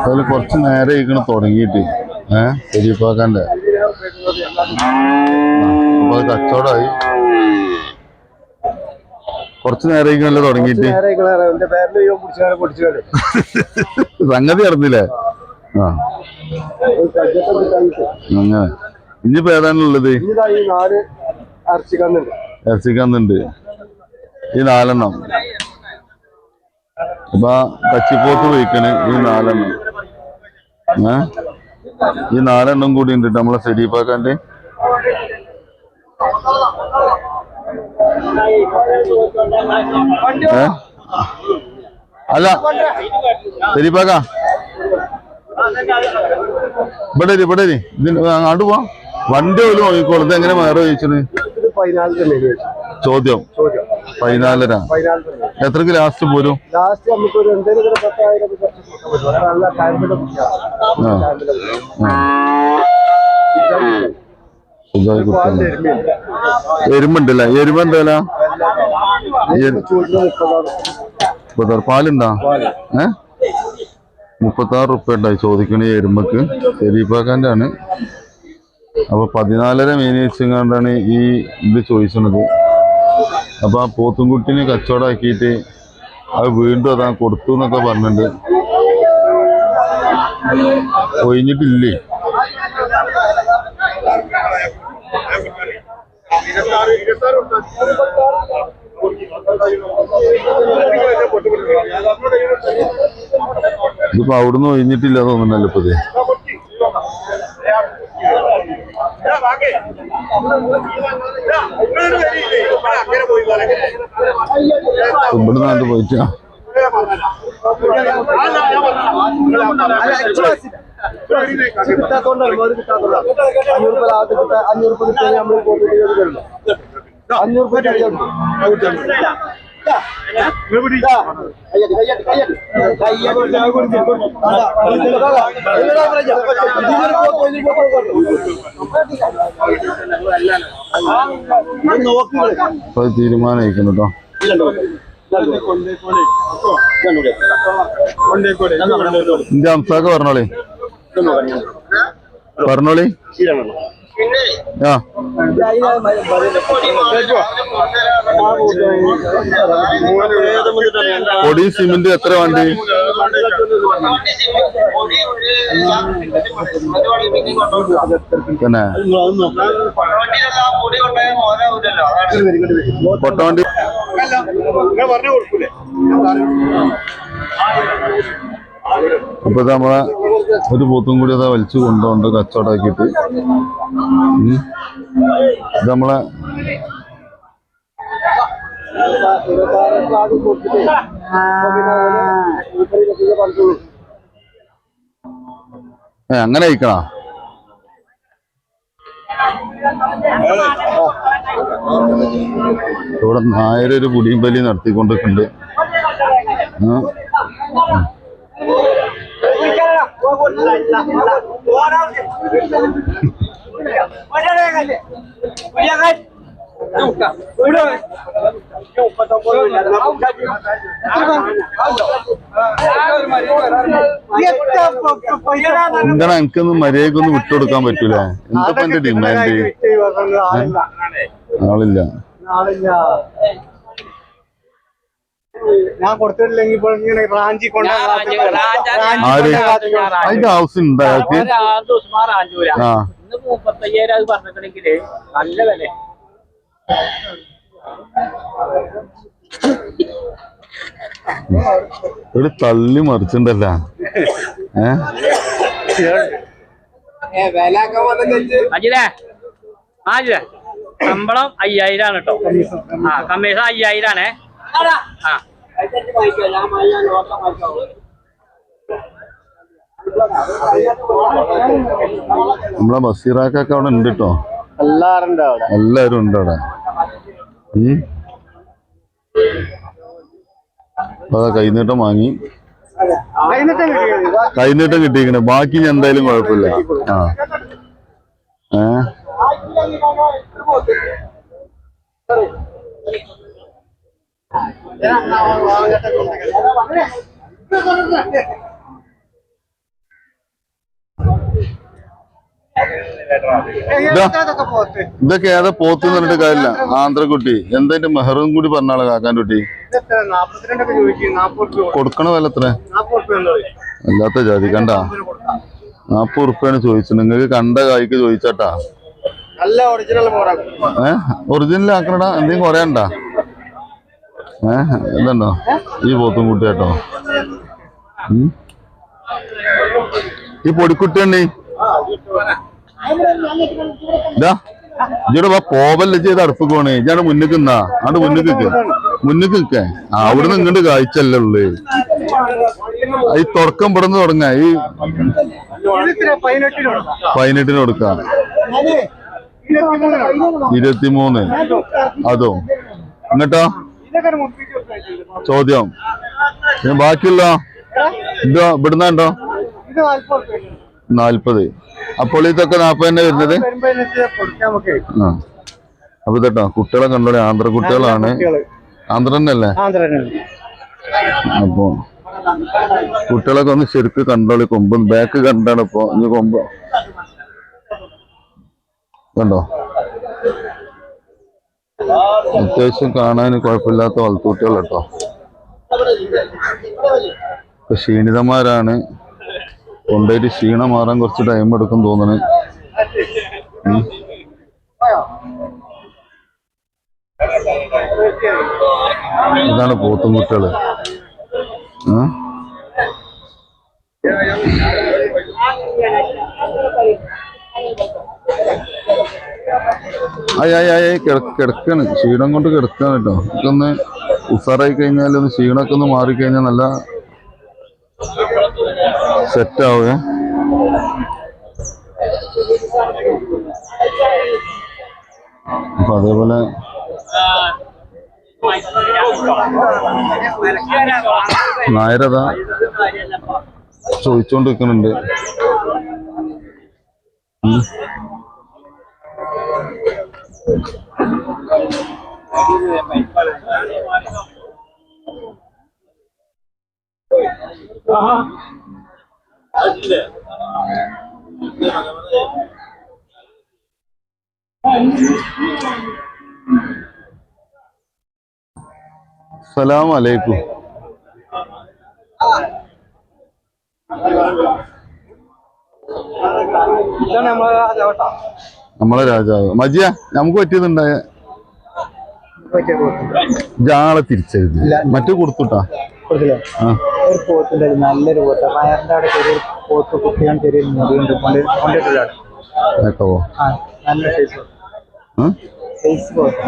അതിൽ കുറച്ച് നേരെ ഇരിക്കണം തുടങ്ങിയിട്ട്. ഏഹ് ശരിപ്പാക്കാന്റെ അപ്പൊ അത് കച്ചവടമായി കുറച്ച് നേരം ഇരിക്കണല്ലോ തുടങ്ങിയിട്ട്? സംഗതി നടന്നില്ലേ? ആ. അങ്ങനെ. ഇനിയിപ്പോ ഏതാണുള്ളത് ഇറച്ചിക്കന്നുണ്ട്. ഈ നാലെണ്ണം. അപ്പൊ കച്ചിപ്പോത്ത് വയ്ക്കണ് ഈ നാലെണ്ണം. ഏ? ഈ നാലെണ്ണം കൂടി ഉണ്ട് നമ്മളെ ശരീപ്പാക്കാന്റെ ഏ? അല്ല ശരീപ്പാക്ക ഇവിടെ ഇവിടെ അങ്ങോട്ട് പോവാം. വണ്ടി പോലും നോക്കിക്കോളൂ ഇത് എങ്ങനെ വേറെ ചോദിച്ചത് ചോദ്യം. ചോദ്യം. പതിനാലര. എത്രക്ക് ലാസ്റ്റ് പോരും? ലാസ്റ്റ് നമുക്ക് ഒരു എന്തെങ്കിലും പത്തായിരം എരുമുണ്ടല്ലേ? എരുമ. മുപ്പത്താറ് പാലുണ്ടാ? ഏ? മുപ്പത്താറ് റുപ്യ ഉണ്ടായി ചോദിക്കണ എരുമക്ക്. ശരീപ്പാക്കാന്റെ ആണ് അപ്പൊ പതിനാലര മീനിച്ചിങ്ങാണ്ടാണ് ഈ ഇത് ചോദിച്ചത് അപ്പൊ ആ പോത്തുംകുട്ടിനെ കച്ചവടമാക്കിയിട്ട് അത് വീണ്ടും അതാ കൊടുത്തു എന്നൊക്കെ പറഞ്ഞിട്ടുണ്ട്. ഒഴിഞ്ഞിട്ടില്ലേ? ഇതിപ്പോ അവിടുന്ന് ഒഴിഞ്ഞിട്ടില്ല തോന്നുന്നല്ലോ ഇപ്പൊ ഇവിടുന്ന് അത് പോയിട്ടാ. കിട്ടാത്തോണ്ടാണ് ഒരു കിട്ടാത്തോണ്ടാണ് അഞ്ഞൂറ് രൂപ ലാഭത്തിൽ കിട്ടാ അഞ്ഞൂറ് രൂപ കിട്ടിയാൽ നമ്മൾ അഞ്ഞൂറ് രൂപ നോക്കി ഇന്ത്യ കേട്ടോ അംസാക്ക് പറഞ്ഞോളി. പറഞ്ഞോളി. ആ. പൊടി സിമെന്റ് എത്ര വണ്ടി? പിന്നെ? പൊട്ടവണ്ടി അപ്പൊ ഇത് നമ്മളെ ഒരു പോത്തും കൂടി അതാ വലിച്ചു കൊണ്ടുകൊണ്ട് കച്ചവടമാക്കിയിട്ട് ഇത് നമ്മളെ അങ്ങനെ അയക്കണ ഇവിടെ നായരൊരു പുടിയും ബലി നടത്തിക്കൊണ്ടിരിക്കുന്നുണ്ട്. എന്താണ് എനിക്കൊന്നും മര്യാദക്കൊന്നും വിട്ടുകൊടുക്കാൻ പറ്റൂല? എന്താ എന്റെ ഡിമാൻഡ് ആളില്ല. ഞാൻ കൊടുത്തിട്ടില്ലെങ്കിൽ ഇപ്പോൾ ഇങ്ങനെ റാഞ്ചി കൊണ്ട് ആര് അതിന്റെ ആവശ്യം ഉണ്ടാക്കി ആ ഇന്ന് മുപ്പത്തയ്യായിരം അത് പറഞ്ഞിട്ടുണ്ടെങ്കിൽ നല്ല വില. ഒരു തള്ളി മറിച്ചിണ്ടല്ല. ഏ? ശമ്പളം അയ്യായിരം ആണ് കേട്ടോ ആ കമ്മീഷൻ അയ്യായിരം ആണേ. ആ. നമ്മളെ ബസീറാക്കൊക്കെ അവിടെ ഉണ്ട് കേട്ടോ എല്ലാരും ഉണ്ട് അവിടെ. അതാ കൈനീട്ടം വാങ്ങി. കൈനീട്ടം കിട്ടിയിരിക്കണേ. ബാക്കി ഞാൻ എന്തായാലും കുഴപ്പമില്ല. ആ. ഏ? ഇതൊക്കെ ഏതാ പോത്ത് പറഞ്ഞിട്ട് കാര്യമില്ല. ആന്ധ്രക്കുട്ടി. എന്താ അതിന്റെ മെഹറും കൂടി പറഞ്ഞാളെ കാക്കാന്റെ കുട്ടി കൊടുക്കണ വില എത്ര? അല്ലാത്ത ജാതി കണ്ട? നാപ്പത് ഉറുപ്പാണ് ചോദിച്ചത്. നിങ്ങൾക്ക് കണ്ട കായ്ക്ക് ചോദിച്ചാട്ടാ. ഒറിജിനൽ ആക്കണടാ. എന്തെങ്കിലും കുറയണ്ട. ഏ? ഇതുണ്ടോ? ഈ പോത്തും കുട്ടി കേട്ടോ. ഉം. ഈ പൊടിക്കുട്ടിയുണ്ട് ഇതാ ഇജോടെ വാ പോവല്ല ചെയ്ത് അടുപ്പിക്കോണേ പോണേ. മുന്നിൽ നിന്നാ. ആണ്ട് മുന്നിൽ നിൽക്ക മുന്നിൽ നിൽക്കേ അവിടെ അവിടുന്ന് ഇങ്ങോട്ട് കാഴ്ചല്ലേ ഉള്ളു. ഈ തുടക്കം ഇവിടുന്ന് തുടങ്ങ. ഈ പതിനെട്ടിനോ കൊടുക്കാം. ഇരുപത്തിമൂന്ന്. അതോ? എന്നിട്ടോ? ചോദ്യം. പിന്നെ ബാക്കിയുള്ള ഇതോ ഇവിടുന്ന് ഉണ്ടോ ഇത് നാല്പത് നാൽപ്പത്. അപ്പോൾ ഇതൊക്കെ നാൽപ്പത് തന്നെ വരുന്നത് ആ. അപ്പൊ ഇതട്ടോ കുട്ടികളെ കണ്ടോളെ ആന്ധ്ര കുട്ടികളാണ്. ആന്ധ്ര തന്നെയല്ലേ? അപ്പൊ കുട്ടികളൊക്കെ ഒന്ന് ശരിക്ക് കണ്ടോളി കൊമ്പ് ബാക്ക് കണ്ടാണ് ഇപ്പൊ ഇനി കൊമ്പ്. കണ്ടോ? അത്യാവശ്യം കാണാൻ കുഴപ്പമില്ലാത്ത വളർത്തുകുട്ടികൾ കേട്ടോ ഇപ്പൊ ക്ഷീണിതന്മാരാണ്. കൊണ്ടുപോയിട്ട് ക്ഷീണം മാറാൻ കുറച്ച് ടൈം എടുക്കും തോന്നണ്. ഇതാണ് പോത്തുംകുട്ടികൾ. ആ കിട- കിടക്കാണ്. ക്ഷീണം കൊണ്ട് കിടക്കാണ് കേട്ടോ. ഇതൊന്ന് ഉസാറായി കഴിഞ്ഞാൽ ഒന്ന് ക്ഷീണമൊക്കെ ഒന്ന് മാറിക്കഴിഞ്ഞാൽ നല്ല സെറ്റ് ആവുക അപ്പൊ അതേപോലെ നായരത ചോദിച്ചോണ്ട് സലാം അലൈക്കും നമ്മളെ രാജാവ് മജിയ നമുക്ക് പറ്റിയതുണ്ടായ ജാളെ തിരിച്ചെഴുതി മറ്റു കൊടുത്തുട്ടാ. ഒരു നല്ലൊരു പോത്ത്. വയറിന്റെ അവിടെ ചെറിയൊരു പോത്ത് കുട്ടിയാണ് ചെറിയൊരു മുറിയുണ്ട് കൊണ്ട് കൊണ്ടിട്ടുള്ളതാണ് ആ നല്ല സൈസ് ആ? സൈസ് പോത്ത്.